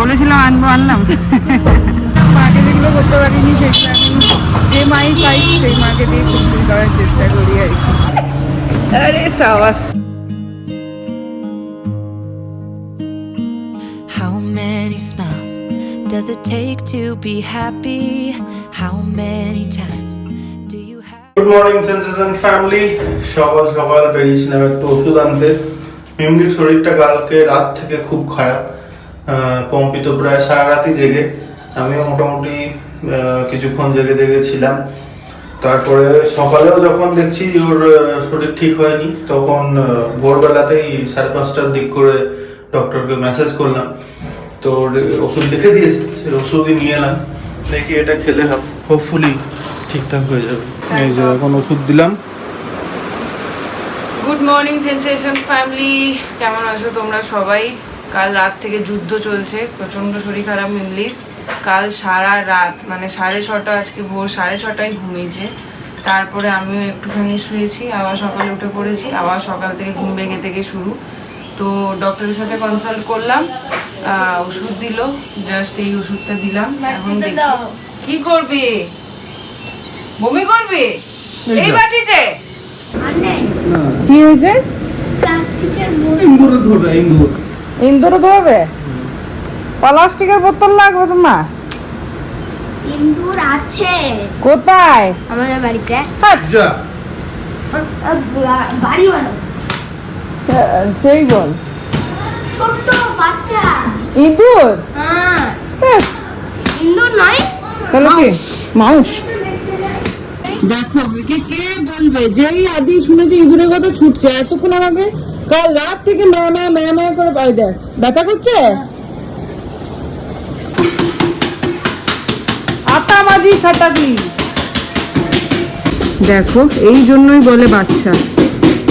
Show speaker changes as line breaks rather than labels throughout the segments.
বলেছিলাম আনব আনলাম। মাকে যেগুলো করতে পারিনি সেগুলো যে মাই পাই সেই মাকে দিয়ে ফুলফিল করার চেষ্টা করি আর কি। আরে সাবাস।
How many smiles does it take to be happy? How many times do you have?
Good morning sensation family সকাল সকাল বেরিয়েছিলাম একটু ওষুধ আনতে। মিমলির শরীরটা কালকে রাত থেকে খুব খারাপ। আহ, পম্পি তো প্রায় সারা রাতই জেগে। আমিও মোটামুটি কিছুক্ষণ জেগে জেগে ছিলাম। তারপরে সকালেও যখন দেখছি ওর শরীর ঠিক হয়নি তখন ভোরবেলাতেই সাড়ে পাঁচটার দিক করে ডক্টরকে মেসেজ করলাম। তো ওষুধ লিখে দিয়েছে সেই ওষুধই নিয়ে এলাম। দেখি এটা খেলে হোপফুলি ঠিকঠাক হয়ে যাবে। এই যে এখন ওষুধ দিলাম।
গুড মর্নিং সেন্সেশন ফ্যামিলি কেমন আছো তোমরা সবাই? কাল রাত থেকে যুদ্ধ চলছে প্রচণ্ড শরীর খারাপ মিমলির। কাল সারা রাত মানে সাড়ে ছটা আজকে ভোর সাড়ে ছটায় ঘুমিয়েছে। তারপরে আমিও একটুখানি শুয়েছি আবার সকালে উঠে পড়েছি আবার সকাল থেকে ঘুম ভেঙে থেকে শুরু। তো ডক্টরের সাথে কনসাল্ট করলাম ওষুধ দিল জাস্ট এই ওষুধটা দিলাম এখন দেখি। কি করবি? বমি করবে? এই বাটিতে? কি হয়েছে?
প্লাস্টিকের
ইন্দুরে ধরবে
প্লাস্টিকের বোতল লাগবে তোমার।
ইন্দুর আছে।
কোথায়?
আমাদের বাড়িতে।
যা।
বাড়ি বানো
সেই বল।
ছোট্ট বাচ্চা।
ইঁদুর
হ্যাঁ। ইন্দুর নয়
তাহলে কি? মাউস। দেখো কে কে বলবে? যেই আদি শুনেছে ইঁদুরের কথা ছুটছে। এতক্ষণ আমাকে কাল রাত থেকে ম্যা ম্যা ম্যা ম্যা করে পাই দেখ ব্যথা করছে? দেখো এই জন্যই বলে বাচ্চা।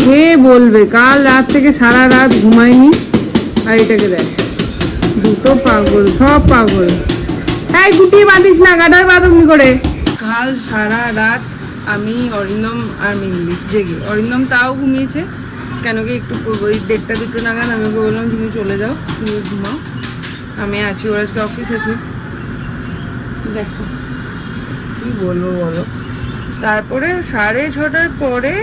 কে বলবে কাল রাত থেকে সারা রাত ঘুমায়নি? আর এটাকে দেখ। দুটো পাগল সব পাগল। এই গুটি বাঁধিস না গাডার বাঁধবনি করে। কাল সারা রাত আমি অরিন্দম আর মিমলি জেগে। অরিন্দম তাও ঘুমিয়েছে কেন কি একটু ওই দেড়টা দুটো নাগাদ? আমি ওকে বললাম, তুমি চলে যাও, তুমি ঘুমাও। আমি আছি, ওর আজকে অফিস আছে। দেখো, কি বলব বলো? তারপরে সাড়ে ছটার পরে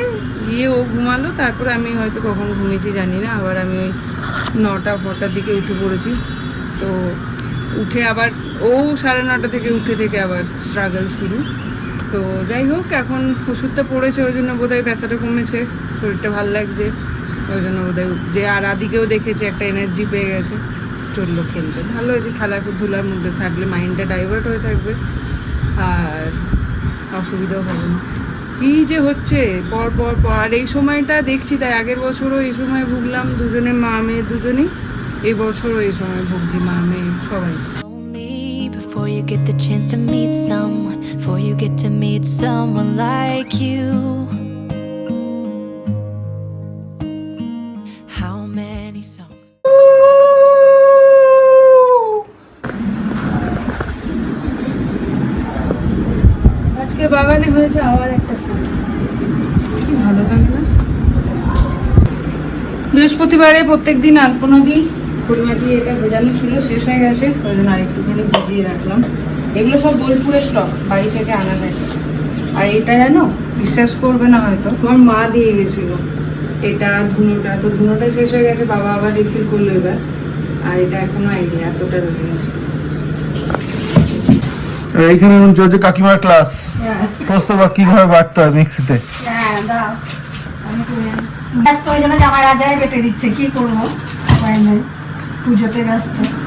গিয়ে ও ঘুমালো। তারপরে আমি হয়তো কখন ঘুমিয়েছি জানি না। আবার আমি ওই নটা ফটার দিকে উঠে পড়েছি। তো উঠে আবার, ও সাড়ে নটা থেকে উঠে থেকে আবার স্ট্রাগল শুরু। তো যাই হোক, এখন ওষুধটা পড়েছে, ওই জন্য বোধহয় ব্যথাটা কমেছে, শরীরটা ভালো লাগছে, ওই জন্য বোধহয় যে আর আদিকেও দেখেছে, একটা এনার্জি পেয়ে গেছে, চলল খেলতে। ভালো হয়েছে খেলা খেলাধুলার মধ্যে থাকলে মাইন্ডটা ডাইভার্ট হয়ে থাকবে, আর অসুবিধাও হবে না। কি যে হচ্ছে, পর পর পর, আর এই সময়টা দেখছি, তাই আগের বছরও এই সময় ভুগলাম, দুজনে মা মেয়ে দুজনেই, এই বছরও এই সময় ভুগছি মা মেয়ে সবাই।
before you get the chance to meet someone, before you get to meet someone like you. How many songs?
আজকে বাগানে হয়েছে আবার একটা ফুল কি ভালো লাগে না বৃহস্পতিবারে প্রত্যেক দিন আলপনা দিই পরিমাটি এটা ভেজানো ছিল? শেষ হয়ে গেছে ওই জন্য আরেকটুখানি ভিজিয়ে রাখলাম। এগুলো সব বোলপুরের স্টক বাড়ি থেকে আনা থাকে আর এটা জানো? বিশ্বাস করবে না হয়তো। তোমার মা দিয়ে গেছিল। এটা ধুনোটা তো ধুনোটা শেষ হয়ে গেছে বাবা আবার রিফিল করল এবার। আর এটা এখনও এই যে এতটা রয়ে গেছে।
এইখানে চলছে কাকিমার ক্লাস প্রস্তাব কীভাবে বাড়তে হয় মিক্সিতে
হ্যাঁ ব্যস্ত ওই জন্য জামাই রাজাই বেটে দিচ্ছে কি করব? উপায় নেই। পুজোতে ব্যস্ত
স্নান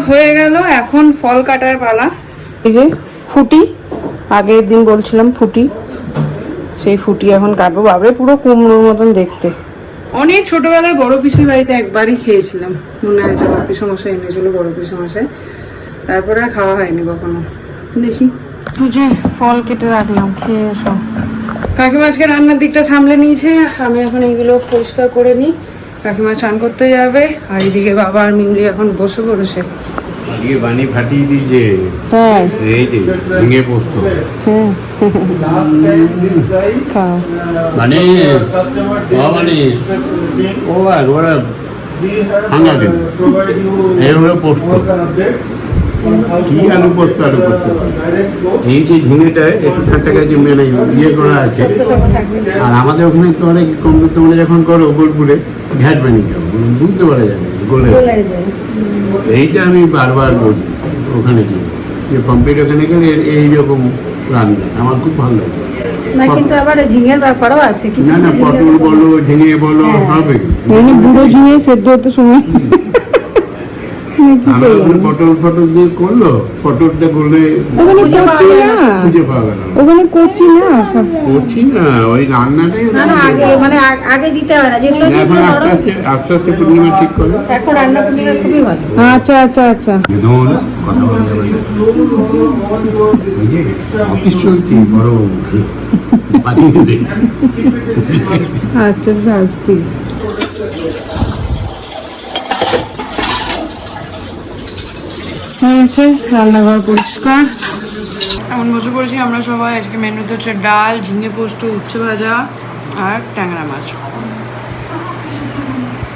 হয়ে গেল এখন ফল কাটার পালা। এই যে ফুটি, আগের দিন বলছিলাম ফুটি, সেই ফুটি এখন কাটবো। বাবরে পুরো কুমড়োর মতন দেখতে। অনেক ছোটবেলায় বড় পিসির বাড়িতে একবারই খেয়েছিলাম। মনে আছে, আমার পিসমশাই এনেছিল, বড় পিসমশাই। তারপরে আর খাওয়া হয়নি কখনো। দেখি। যে ফল কেটে রাখলাম, খেয়ে এসো। কাকিমা আজকে রান্নার দিকটা সামলে নিয়েছে। আমি এখন এইগুলো পরিষ্কার করে নিই। কাকিমা চান করতে যাবে আর এদিকে বাবা আর মিমলি এখন বসে পড়েছে।
আজকে বানি ফাটিয়ে দিয়েছে
হ্যাঁ।
এই যে ভেঙে পোস্ত। মানে ও মানে ও একবারে ভাঙা দিন এই হলো পোস্ত। কি আলু পোস্ত আলু করতে পারে? এই যে ঝিঙেটা একটু ঠান্ডা কাছে মানে ইয়ে করা আছে। আর আমাদের ওখানে তো অনেক কম তোমরা যখন করো বোলপুরে ঘ্যাট বানিয়ে যাও বুঝতে পারা যাবে গোলে এইটা আমি বারবার বলি ওখানে গিয়ে। যে পম্পের ওখানে গেলে এইরকম রান্না আমার খুব ভালো লাগে।
না কিন্তু আবার ঝিঙের ব্যাপারও আছে। কিছু
না না পটল বলো ঝিঙে বলো হবে।
এমনি বুড়ো ঝিঙে সেদ্ধ হতে সময়
আমরা ওখানে পটল ফটল দিয়ে করল পটলটা করলে
ওখানে কচি না।
খুঁজে না।
ওখানে কচি না।
করছি না ওই রান্নাটাই
আগে মানে আগে দিতে হয় না। যেগুলো
এখন আস্তে আস্তে আস্তে আস্তে পূর্ণিমা ঠিক করে।
এখন রান্না করলে খুবই ভালো।
আচ্ছা আচ্ছা আচ্ছা।
কথা বলা অফিস বড়
আচ্ছা শাস্তি। হয়েছে রান্নাঘর পরিষ্কার। এখন বসে পড়েছি আমরা সবাই। আজকে মেনুতে হচ্ছে ডাল ঝিঙে পোস্ত উচ্ছে ভাজা আর ট্যাংরা মাছ।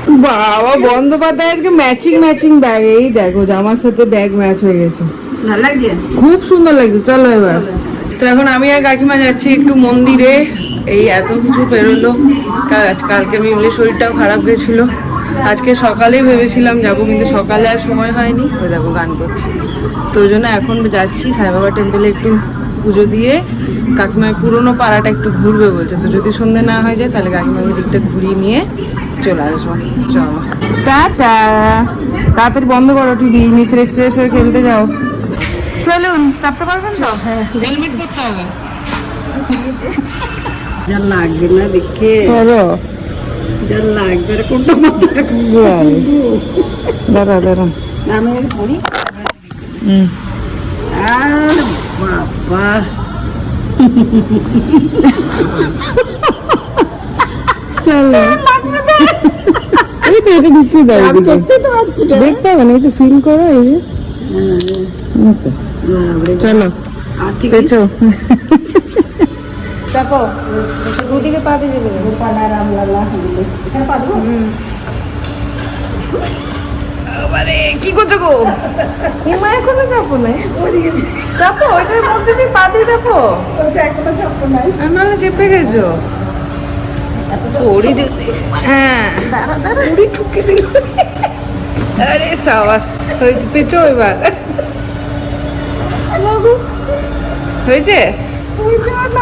বাবা বন্দ্যোপাধ্যায় আজকে ম্যাচিং ম্যাচিং ব্যাগ এই দেখো জামার সাথে ব্যাগ ম্যাচ হয়ে গেছে।
ভালো লাগছে?
খুব সুন্দর লাগছে। চলো এবার। তো এখন আমি আর কাকিমা যাচ্ছি একটু মন্দিরে। এই এত কিছু পেরোলো। কাল- কালকে মিমলি শরীরটাও খারাপ গেছিল। আজকে সকালেই ভেবেছিলাম যাব কিন্তু সকালে আর সময় হয়নি। ওই দেখো গান করছি। তো ওই জন্য এখন যাচ্ছি সাইবাবা টেম্পলে একটু পুজো দিয়ে কাকিমার পুরোনো পাড়াটা একটু ঘুরবে বলছে। তো যদি সন্ধে না হয়ে যায় তাহলে কাকিমাকে দিকটা ঘুরিয়ে নিয়ে চলে আসব। চলো। টাটা। তাড়াতাড়ি বন্ধ করো টিভি নিয়ে ফ্রেশ ফ্রেশ হয়ে খেলতে যাও। চলুন চাপতে পারবেন তো? হেলমেট পরতে হবে।
যা লাগবে না দেখে। কোনটা
দাঁড়া দাঁড়া।
আমি
হুম।
আর বাবা।
চলো। এটা ঢুকিয়ে দাও। দেখতে হবে না একটু ফিল করো এই যে। তো।
বাবারে,
চলো। পেছো চাপো? দুদিকে পা দিয়ে দেবে।
গোপালা রামলালা হামলে এখানে পা দেবো?
কি করছ গো? ইমা এখনও চাপো না
ওদিকে
চাপো ওইটার মধ্যে দিয়ে পা দিয়ে চাপো।
এখনও চাপো নাই।
আর নাহলে চেপে গেছো। ওড়ি হ্যাঁ। ওড়ি ঠুকে দিল। আরে সাবাস পেছো এবার। হয়েছে?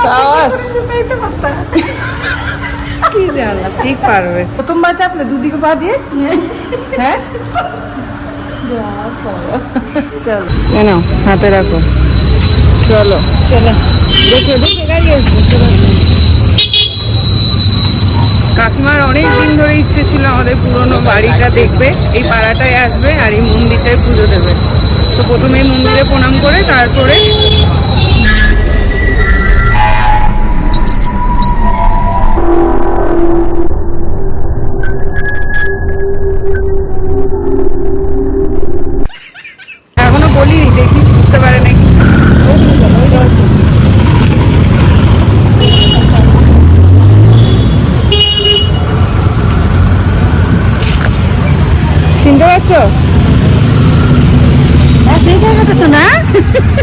সাবাস কি জানলাম ঠিক পারবে?
প্রথমবার চাপলে দুদিকে পা দিয়ে?
হ্যাঁ? চলো। কেন? হাতে রাখো। চলো। চলো। দেখে দেখে গাড়ি আসবে কাকিমার অনেক দিন ধরে ইচ্ছে ছিল আমাদের পুরনো বাড়িটা দেখবে এই পাড়াটায় আসবে আর এই মন্দিরটায় পুজো দেবে। তো প্রথমে মন্দিরে প্রণাম করে তারপরে চিনতে
হ্যাঁ সেই জায়গাটা তো না?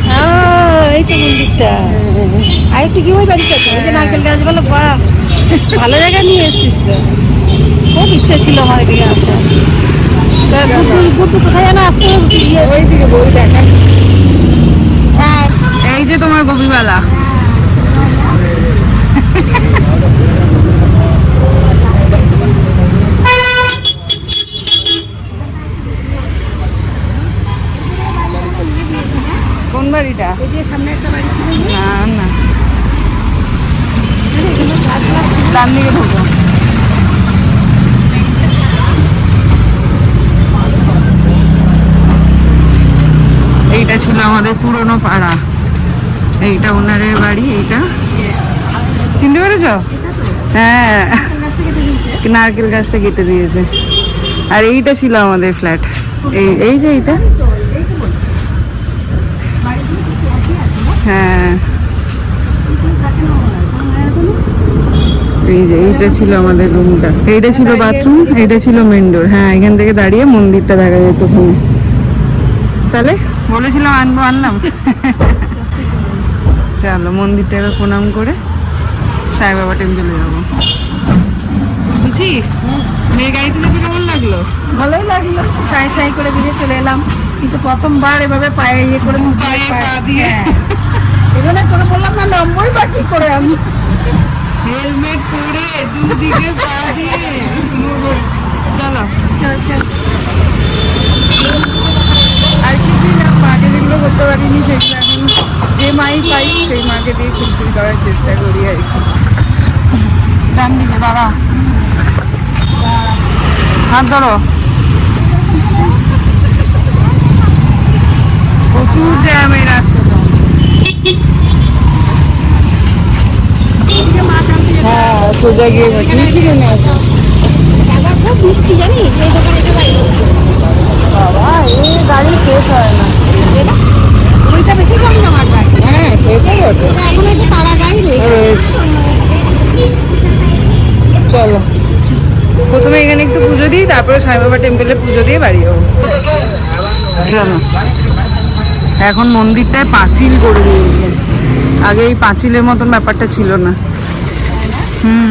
এই তো মন্দিরটা। আর একটু কি ওই বাড়িটা তো ওই নারকেল গাছ বলো বা ভালো জায়গা নিয়ে এসছিস তো। খুব ইচ্ছা ছিল আমার এদিকে আসা গুড্ডু কোথায় যেন আসতে
ওই দিকে বই দেখা। এই যে তোমার গোপীবালা কোন বাড়িটা?
সামনে একটা বাড়ি ছিল।
না না। ডান দিকে ঢোকো। এই ছিল আমাদের পুরনো পাড়া। এইটা ওনারের বাড়ি এইটা। চিনতে পেরেছ? হ্যাঁ। নারকেল গাছটা কেটে দিয়েছে। আর এইটা ছিল আমাদের ফ্ল্যাট। এই এই যে এইটা? হ্যাঁ। এই যে এইটা ছিল আমাদের রুমটা এইটা ছিল বাথরুম এইটা ছিল মেন ডোর হ্যাঁ এখান থেকে দাঁড়িয়ে মন্দিরটা দেখা যেত ওখানে তাহলে বলেছিলাম আনব আনলাম। চলো মন্দিরটাকে প্রণাম করে সাই বাবা টেম্পলে যাব। বুঝি? মেয়ের গাড়িতে যেতে কেমন লাগল?
ভালোই লাগল। সাই সাই করে বেরিয়ে চলে এলাম। কিন্তু প্রথমবার এভাবে পায়ে ইয়ে করে
পায়ে পা দিয়ে।
হ্যাঁ। জন্য তোকে বললাম না নম্বরই বা কি করে আমি?
হেলমেট পরে দুদিকে পা দিয়ে। চলো।
চল চল।
আর কিছুই না মাকে যেগুলো করতে পারিনি সেগুলো এখন যে মাই পাই সেই মাকে দিয়ে ফুলফিল করার চেষ্টা করি আর কি। ডান দিকে দাঁড়াও। হাত ধরো। প্রচুর জ্যাম এই রাস্তাটা হ্যাঁ সোজা গিয়ে
দাদা খুব মিষ্টি জানিস এই দোকানে সবাই
বাবা এই গাড়ি শেষ হয় না।
ওইটা বেশি কম জমার গাড়ি
হ্যাঁ সেটাই
এটা এখন এসে তারা গাড়ি রয়েছে
রয়েছে। চলো। প্রথমে এখানে একটু পুজো দিই তারপরে সাই বাবা টেম্পলে পুজো দিয়ে বাড়ি যাব। চলো এখন মন্দিরটায় পাঁচিল করে দিয়েছে। আগে এই পাঁচিলের মতন ব্যাপারটা ছিল না। হুম।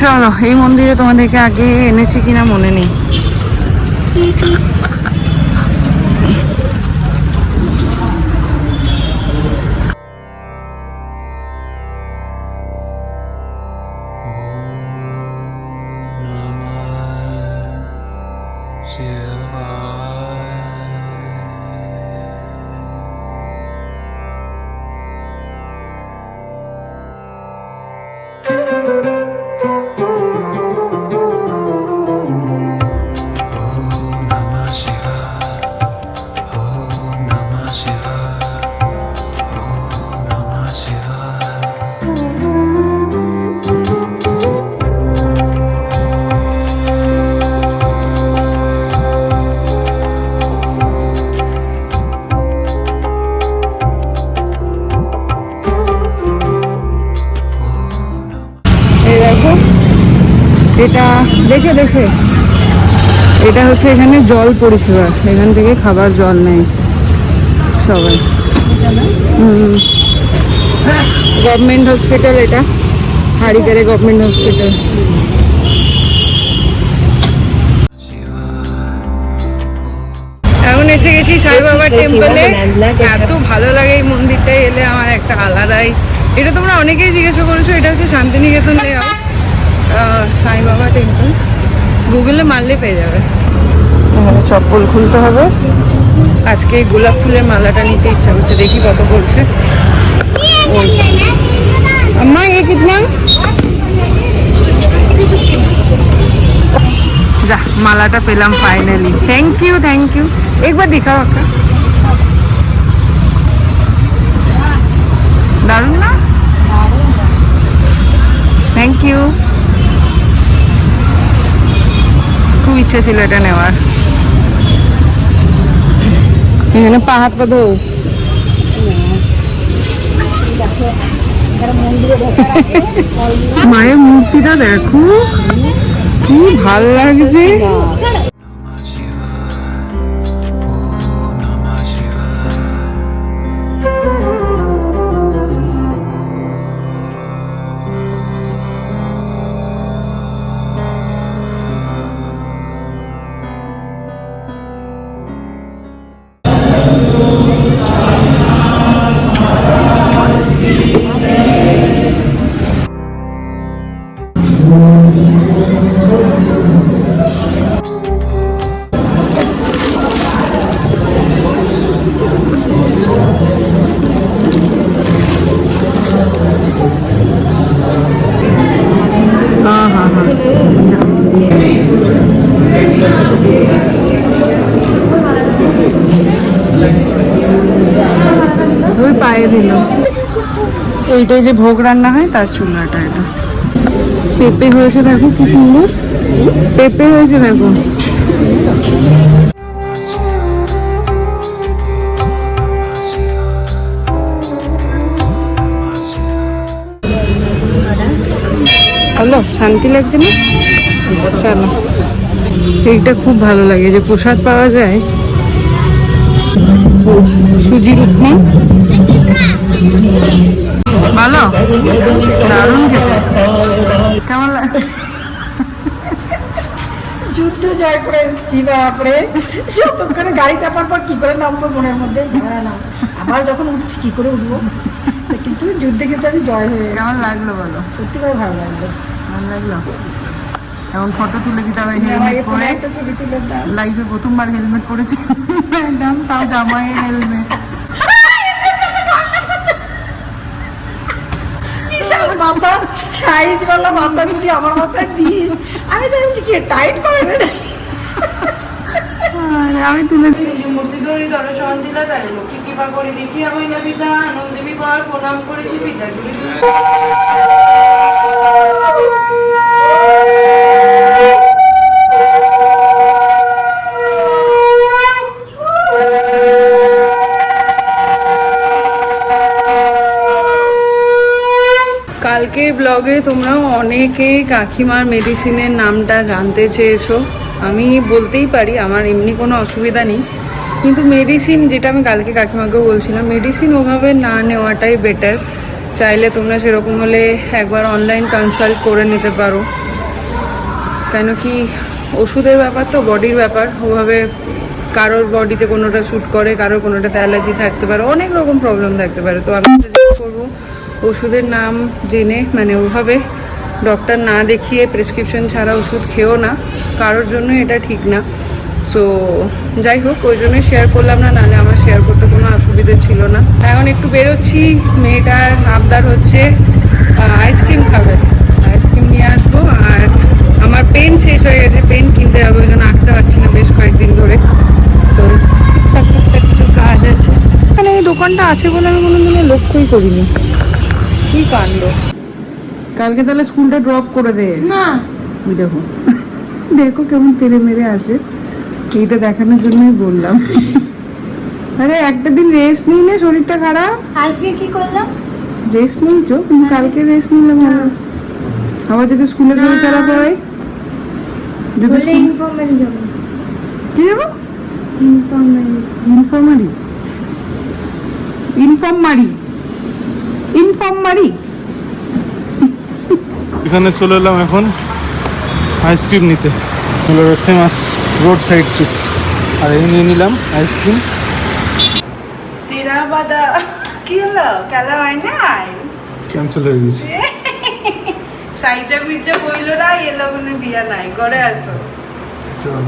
চলো, এই মন্দিরে তোমাদেরকে আগে এনেছি কিনা মনে নেই। এটা দেখে দেখে। এটা হচ্ছে এখানে জল পরিষেবা। এখান থেকে খাবার জল নেয় সবাই। গভর্নমেন্ট হসপিটাল এটা। হারিকারে গভর্নমেন্ট হসপিটাল এখন এসে গেছি সাই বাবা টেম্পলে এত ভালো লাগে এই মন্দিরটায় এলে আমার একটা আলাদাই। এটা তোমরা অনেকেই জিজ্ঞাসা করেছ এটা হচ্ছে শান্তিনিকেতন লেআউট সাই বাবা টেম্পল গুগলে মারলে পেয়ে যাবে। এখানে চপ্পল খুলতে হবে। আজকে গোলাপ ফুলের মালাটা নিতে ইচ্ছা করছে দেখি কত বলছে। আম্মা এ কিতনা যা মালাটা পেলাম finally thank you thank you একবার দেখাও আঁকা দারুণ না? থ্যাংক ইউ ইচ্ছা ছিল এটা নেওয়ার। এখানে পাহাড় পা ধো। মায়ের মূর্তিটা দেখো কি ভালো লাগছে। এইটাই যে ভোগ রান্না হয়, তার চুলাটা এটা। পেঁপে হয়েছে দেখো কি সুন্দর। পেঁপে হয়েছে দেখো। হ্যালো, শান্তি লাগছে না? চলো। এইটা খুব ভালো লাগে যে প্রসাদ পাওয়া যায়। সুজির উপমা। ভালো? দারুণ কেমন
যুদ্ধ জয় করে এসেছি বাপরে। যতক্ষণে গাড়ি চাপার পর কি করে নামবো মনের মধ্যে? জানা আবার যখন উঠছি কি করে উঠবো? কিন্তু যুদ্ধে কিন্তু আমি জয় হয়ে
কেমন লাগল বলো?
সত্যি করে ভালো লাগল।
ভালো লাগল? এখন ফটো তুলে দিতে হবে হেলমেট পরে? লাইফে প্রথমবার হেলমেট পরেছি। একদম তাও জামাই হেলমেট
মাথা সাইজ वाला মাথা যদি আমার মাথায় দিস। আমি তো ভাবছি কি টাইট করে রে
আমি তুলে মূর্তি ধরি দর্শন দিলা তাহলে লক্ষ্মী কৃপা করে দেখি আমি না বিদ্যা আনন্দে বিবার প্রণাম করেছি বিদ্যা জুড়ি ব্লগে তোমরা অনেকেই কাকিমার মেডিসিনের নামটা জানতে চেয়েছো। আমি বলতেই পারি, আমার এমনি কোনো অসুবিধা নেই। কিন্তু মেডিসিন যেটা আমি কালকে কাকিমাকেও বলছিলাম মেডিসিন ওভাবে না নেওয়াটাই বেটার চাইলে তোমরা সেরকম হলে একবার অনলাইন কনসাল্ট করে নিতে পারো। কেন কি ওষুধের ব্যাপার তো বডির ব্যাপার। ওভাবে কারোর বডিতে কোনোটা শ্যুট করে, কারোর কোনোটাতে অ্যালার্জি থাকতে পারে, অনেক রকম প্রবলেম থাকতে পারে। তো আমি করব ওষুধের নাম জেনে মানে ওভাবে ডক্টর না দেখিয়ে প্রেসক্রিপশন ছাড়া ওষুধ খেও না, কারোর জন্য এটা ঠিক না। সো যাই হোক, ওই জন্যই শেয়ার করলাম না, নাহলে আমার শেয়ার করতে কোনো অসুবিধে ছিল না। এখন একটু বেরোচ্ছি, মেয়েটার আবদার হচ্ছে আইসক্রিম খাবে। আইসক্রিম নিয়ে আসব, আর আমার পেন শেষ হয়ে গেছে পেন কিনতে যাব ওই জন্য আঁকতে পারছি না বেশ কয়েকদিন ধরে। তো কিছু কাজ আছে। মানে দোকানটা আছে বলে আমি কোনো দিনে লক্ষ্যই করিনি। কি কাণ্ড? কালকে তাহলে স্কুলটা ড্রপ করে দে।
না।
ওই দেখো। দেখো কেমন তেরে মেরে আসে। এইটা দেখানোর জন্যই বললাম। আরে একটা দিন রেস্ট নিই না শরীরটা খারাপ।
আজকে কি করলাম?
রেস্ট নিয়েছো তুমি কালকে রেস্ট নিলে ভালো। আবার যদি স্কুলে শরীর খারাপ হয় যদি
বলে ইনফর্মারি যাব।
কি যাব
ইনফর্মারি
ইনফর্মারি ইনফর্মারি ইনফর্মারি
এখানে চলে এলাম এখন আইসক্রিম নিতে। হলো ফেমাস রোড সাইড চিপস আর এই নিয়ে নিলাম আইসক্রিম
তেরা বাদা কি হলো? খেলা হয় নাই?
ক্যান্সেল হয়ে গেছে।
সাইজা গুইজা কইলো না এলো কোনো বিয়া নাই। ঘরে আসো
চল।